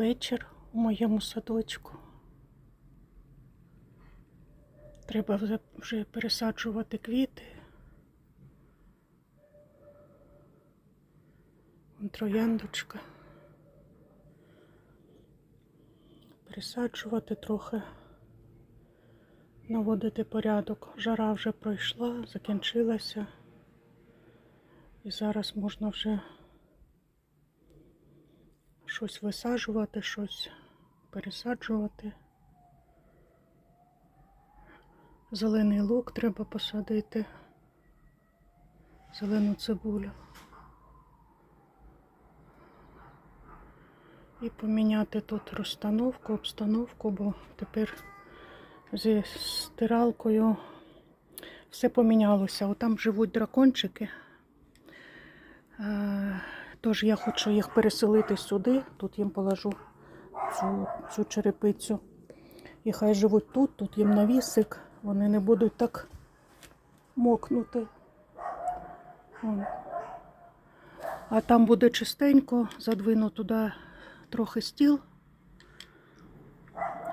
Вечір у моєму садочку. Треба вже, пересаджувати квіти. Трояндочка. Пересаджувати трохи, наводити порядок. Жара вже пройшла, закінчилася. І зараз можна вже щось висаджувати, щось пересаджувати. Зелений лук треба посадити, зелену цибулю. І поміняти тут розстановку, обстановку, бо тепер зі стиралкою все помінялося. Отам живуть дракончики. Тож я хочу їх переселити сюди. Тут їм положу цю, цю черепицю. І хай живуть тут, тут їм навісик. Вони не будуть так мокнути. Вон. А там буде чистенько, задвину туди трохи стіл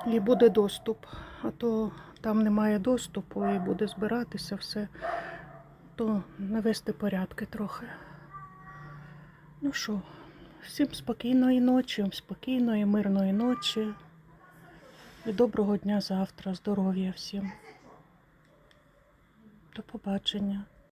і буде доступ. А то там немає доступу і буде збиратися все, то навести порядки трохи. Ну що, всім спокійної ночі, спокійної, мирної ночі. І доброго дня завтра, здоров'я всім. До побачення.